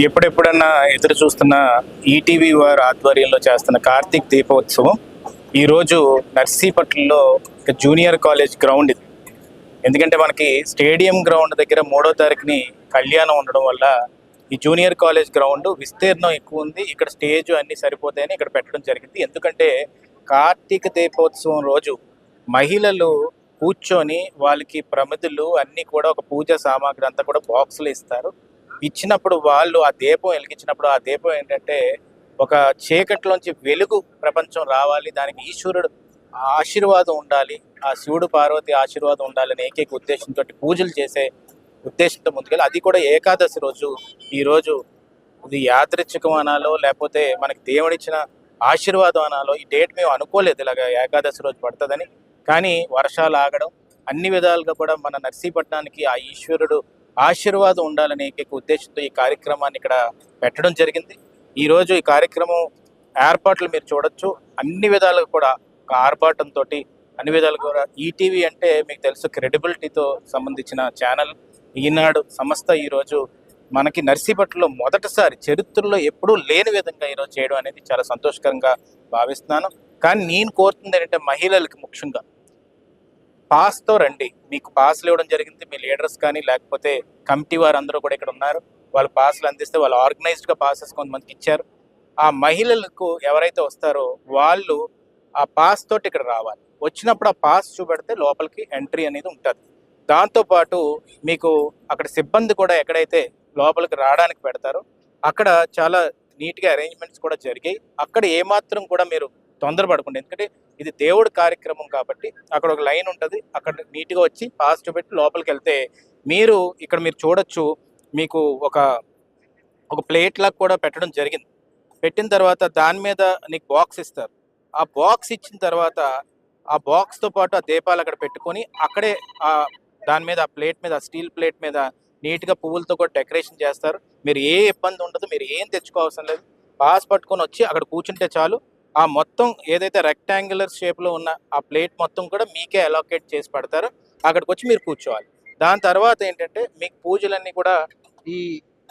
ఎప్పుడెప్పుడన్నా ఎదురు చూస్తున్న ఈటీవీ వారి ఆధ్వర్యంలో చేస్తున్న కార్తీక్ దీపోత్సవం ఈరోజు నర్సీపట్నంలో ఒక జూనియర్ కాలేజ్ గ్రౌండ్ ఇది. ఎందుకంటే మనకి స్టేడియం గ్రౌండ్ దగ్గర మూడో తారీఖుని కళ్యాణం ఉండడం వల్ల ఈ జూనియర్ కాలేజ్ గ్రౌండ్ విస్తీర్ణం ఎక్కువ ఉంది. ఇక్కడ స్టేజ్ అన్నీ సరిపోతాయని ఇక్కడ పెట్టడం జరిగింది. ఎందుకంటే కార్తీక దీపోత్సవం రోజు మహిళలు కూర్చొని వాళ్ళకి ప్రమిదులు అన్నీ కూడా ఒక పూజ సామాగ్రి అంతా కూడా బాక్సులు ఇస్తారు. ఇచ్చినప్పుడు వాళ్ళు ఆ దీపం వెలిగించినప్పుడు ఆ దీపం ఏంటంటే ఒక చీకట్లోంచి వెలుగు ప్రపంచం రావాలి దానికి ఈశ్వరుడు ఆశీర్వాదం ఉండాలి ఆ శివుడు పార్వతి ఆశీర్వాదం ఉండాలని ఏకైక ఉద్దేశంతో పూజలు చేసే ఉద్దేశంతో ముందుకెళ్ళి అది కూడా ఏకాదశి రోజు. ఈరోజు ఇది యాదృచ్ఛికం అనాలో లేకపోతే మనకి దేవుడిచ్చిన ఆశీర్వాదం అనాలో ఈ డేట్ మేము అనుకోలేదు ఇలాగ ఏకాదశి రోజు పడుతుందని. కానీ వర్షాలు ఆగడం అన్ని విధాలుగా కూడా మన నర్సీపట్నానికి ఆ ఈశ్వరుడు ఆశీర్వాదం ఉండాలనే ఏకైక ఉద్దేశంతో ఈ కార్యక్రమాన్ని ఇక్కడ పెట్టడం జరిగింది. ఈరోజు ఈ కార్యక్రమం ఏర్పాట్లు మీరు చూడొచ్చు. అన్ని విధాలుగా కూడా ఒక ఆర్భాటంతో అన్ని విధాలుగా కూడా ఈటీవీ అంటే మీకు తెలుసు క్రెడిబిలిటీతో సంబంధించిన ఛానల్. ఈనాడు సంస్థ ఈరోజు మనకి నర్సీపట్లో మొదటిసారి చరిత్రలో ఎప్పుడూ లేని విధంగా ఈరోజు చేయడం అనేది చాలా సంతోషకరంగా భావిస్తున్నాను. కానీ నేను కోరుతుంది ఏంటంటే మహిళలకు ముఖ్యంగా పాస్తో రండి. మీకు పాస్లు ఇవ్వడం జరిగింది మీ లీడర్స్ కానీ లేకపోతే కమిటీ వారు అందరూ కూడా ఇక్కడ ఉన్నారు. వాళ్ళు పాస్లు అందిస్తే వాళ్ళు ఆర్గనైజ్డ్గా పాసెస్ కొంతమందికి ఇచ్చారు. ఆ మహిళలకు ఎవరైతే వస్తారో వాళ్ళు ఆ పాస్ తోటి ఇక్కడ రావాలి. వచ్చినప్పుడు ఆ పాస్ చూపెడితే లోపలికి ఎంట్రీ అనేది ఉంటుంది. దాంతోపాటు మీకు అక్కడ సిబ్బంది కూడా ఎక్కడైతే లోపలికి రావడానికి పెడతారో అక్కడ చాలా నీట్గా అరేంజ్మెంట్స్ కూడా జరిగాయి. అక్కడ ఏమాత్రం కూడా మీరు తొందరపడకుండా ఎందుకంటే ఇది దేవుడి కార్యక్రమం కాబట్టి అక్కడ ఒక లైన్ ఉంటుంది. అక్కడ నీట్గా వచ్చి పాస్ చూపెట్టి లోపలికి వెళ్తే మీరు ఇక్కడ మీరు చూడొచ్చు మీకు ఒక ఒక ప్లేట్ లాగా కూడా పెట్టడం జరిగింది. పెట్టిన తర్వాత దాని మీద నీకు బాక్స్ ఇస్తారు. ఆ బాక్స్ ఇచ్చిన తర్వాత ఆ బాక్స్తో పాటు ఆ దీపాలు అక్కడ పెట్టుకొని అక్కడే ఆ దాని మీద ఆ ప్లేట్ మీద ఆ స్టీల్ ప్లేట్ మీద నీట్గా పువ్వులతో కూడా డెకరేషన్ చేస్తారు. మీరు ఏ ఇబ్బంది ఉండదు మీరు ఏం తెచ్చుకోవాల్సిన లేదు. పాస్ పట్టుకొని వచ్చి అక్కడ కూర్చుంటే చాలు. ఆ మొత్తం ఏదైతే రెక్టాంగులర్ షేప్లో ఉన్న ఆ ప్లేట్ మొత్తం కూడా మీకే అలోకేట్ చేసి పెడతారు. అక్కడికి వచ్చి మీరు కూర్చోవాలి. దాని తర్వాత ఏంటంటే మీకు పూజలన్నీ కూడా ఈ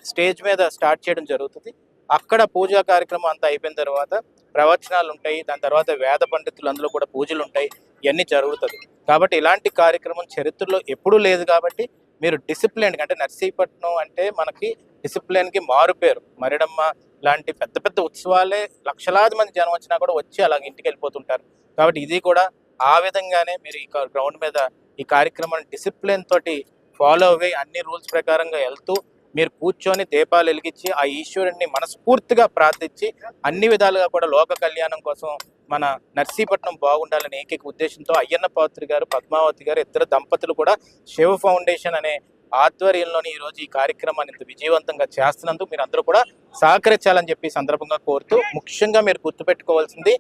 స్టేజ్ మీద స్టార్ట్ చేయడం జరుగుతుంది. అక్కడ పూజా కార్యక్రమం అంతా అయిపోయిన తర్వాత ప్రవచనాలు ఉంటాయి. దాని తర్వాత వేద పండితులు అందులో కూడా పూజలు ఉంటాయి. ఇవన్నీ జరుగుతుంది. కాబట్టి ఇలాంటి కార్యక్రమం చరిత్రలో ఎప్పుడూ లేదు కాబట్టి మీరు డిసిప్లిన్ అంటే నర్సీపట్నం అంటే మనకి డిసిప్లిన్కి మారు పేరు మరిడమ్మ లాంటి పెద్ద పెద్ద ఉత్సవాలే లక్షలాది మంది జనం వచ్చినా కూడా వచ్చి అలాగ ఇంటికి వెళ్ళిపోతుంటారు. కాబట్టి ఇది కూడా ఆ విధంగానే మీరు ఈ గ్రౌండ్ మీద ఈ కార్యక్రమాన్ని డిసిప్లిన్ తోటి ఫాలో అయ్యి అన్ని రూల్స్ ప్రకారంగా వెళ్తూ మీరు కూర్చొని దీపాలు వెలిగించి ఆ ఈశ్వరుణ్ణి మనస్ఫూర్తిగా ప్రార్థించి అన్ని విధాలుగా కూడా లోక కళ్యాణం కోసం మన నర్సీపట్నం బాగుండాలనే ఏకైక ఉద్దేశంతో అయ్యన్న పాత్రి గారు పద్మావతి గారు ఇద్దరు దంపతులు కూడా శివ ఫౌండేషన్ అనే ఆధ్వర్యంలోని ఈ రోజు ఈ కార్యక్రమాన్ని ఇంత విజయవంతంగా చేస్తున్నందుకు మీరు అందరూ కూడా సహకరించాలని చెప్పి సందర్భంగా కోరుతూ ముఖ్యంగా మీరు గుర్తుపెట్టుకోవాల్సింది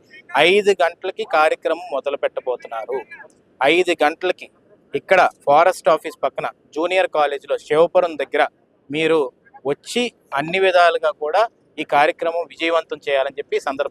ఐదు గంటలకి కార్యక్రమం మొదలు పెట్టబోతున్నారు. ఐదు గంటలకి ఇక్కడ ఫారెస్ట్ ఆఫీస్ పక్కన జూనియర్ కాలేజీలో శివపురం దగ్గర మీరు వచ్చి అన్ని విధాలుగా కూడా ఈ కార్యక్రమం విజయవంతం చేయాలని చెప్పి సందర్భంగా